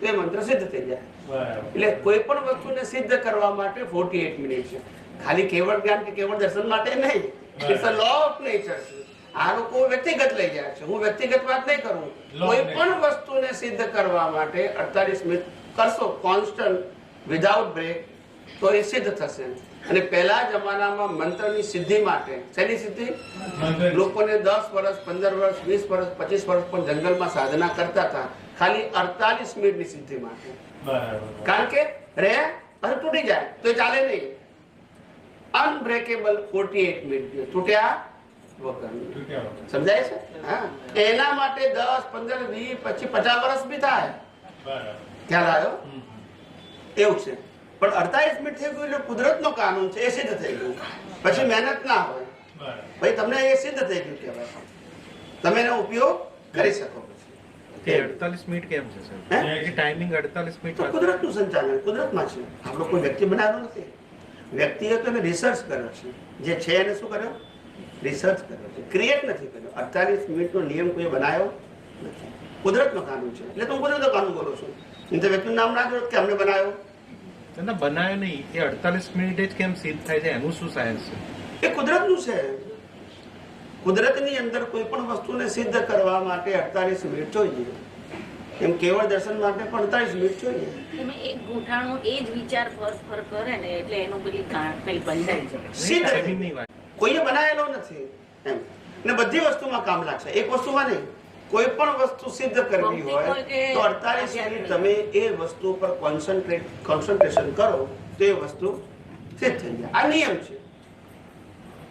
તો એ મંત્ર સિદ્ધ થઈ જાય. એટલે કોઈ પણ વસ્તુને સિદ્ધ કરવા માટે 48 મિનિટ છે. ખાલી કેવળ જ્ઞાન કે કેવળ દર્શન માટે નહીં. It's a law of nature આ લોકો વ્યક્તિગત લઈ જાય છે. હું વ્યક્તિગત વાત નહીં કરું. કોઈ. પણ વસ્તુને સિદ્ધ કરવા માટે 48 મિનિટ કરશો કોન્સ્ટન્ટ વિધાઉટ બ્રેક તો એ સિદ્ધ થશે. અને પહેલા જમાનામાં મંત્રની સિદ્ધિ માટે શેની સિદ્ધિ? લોકોને દસ વર્ષ પંદર વર્ષ વીસ વર્ષ પચીસ વર્ષ પણ જંગલમાં સાધના કરતા હતા. ખાલી અડતાલીસ મિનિટની સિદ્ધિ માટે. કારણ કે રે અરે તૂટી જાય તો ચાલે નહીં. અનબ્રેકેબલ 48 મિનિટ તૂટ્યા સમજાય છે? હા. એના માટે દસ પંદર વીસ પછી 50 વર્ષ બી થાય. ખ્યાલ આવ્યો? એવું છે. પણ 48 મિનિટ થઈ ગયું એટલે કુદરતનો કાનૂન છે એ સિદ્ધ થઈ ગયું. પછી મહેનત ના હોય. ભાઈ તમને એ સિદ્ધ થઈ ગયું કહેવાય તમે એનો ઉપયોગ કરી શકો અડતાલીસ મિનિટ કેમ છે સર ટાઈમિંગ અડતાલીસ મિનિટ તો કુદરતનું સંચાલન કુદરતમાં છે. આપણો કોઈ વ્યક્તિ બનાવ્યો નથી. વ્યક્તિએ તો રિસર્ચ કર્યો છે. જે છે એને શું કર્યો? રિસર્ચ કર્યો છે. ક્રિએટ નથી કર્યો. અડતાલીસ મિનિટનો નિયમ કોઈ બનાવ્યો નથી. કુદરતનો કાનૂન છે. એટલે તો હું કુદરતનો કાનૂન બોલું છું. તો વ્યક્તિનું નામ ના જોડો કે અમને બનાવ્યો ના બનાવ્યો નહીં. એ અડતાલીસ મિનિટે જ કેમ સિદ્ધ થાય છે? એનું શું સાયન્સ છે? એ કુદરતનું છે. કુદરતની અંદર કોઈ પણ વસ્તુને સિદ્ધ કરવા માટે અડતાલીસ મિનિટ જોઈએ. એમ કેવળ દર્શન માટે પણ અડતાલીસ મિનિટ જોઈએ. એમાં એક ગૂંઠાણું એ જ વિચાર ફર ફર કરે ને એટલે એનું પેલી ગાંઠ પેલી બંધાઈ જાય. સિદ્ધ. કોઈએ બનાવેલો નથી. એમ. ને બધી વસ્તુમાં કામ લાગશે. એક વસ્તુમાં નહીં કોઈ પણ વસ્તુ સિદ્ધ કરવી હોય તો અડતાલીસ મિનિટ તમે એ વસ્તુ પર કોન્સન્ટ્રેટ કોન્સન્ટ્રેશન કરો તો એ વસ્તુ સિદ્ધ થઈ જાય. આ નિયમ છે.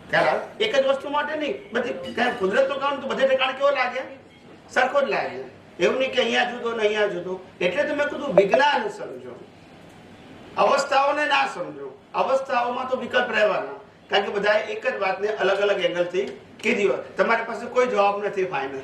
ખ્યાલ એક જ વસ્તુ માટે નહીં બધી કુદરતનું કામ તો બધે ઠેકાણે કેવો લાગે? સરખો જ લાગે. એવું નહીં કે અહીંયા જુદો ને અહીંયા જુદો. એટલે તો મેં કીધું વિજ્ઞાન સમજો. અવસ્થાઓને ના સમજો. અવસ્થાઓમાં તો વિકલ્પ રહેવાના. કારણ કે બધાએ એક જ વાતને અલગ અલગ એંગલથી કીધી હોય. તમારી પાસે કોઈ જવાબ નથી ફાઇનલ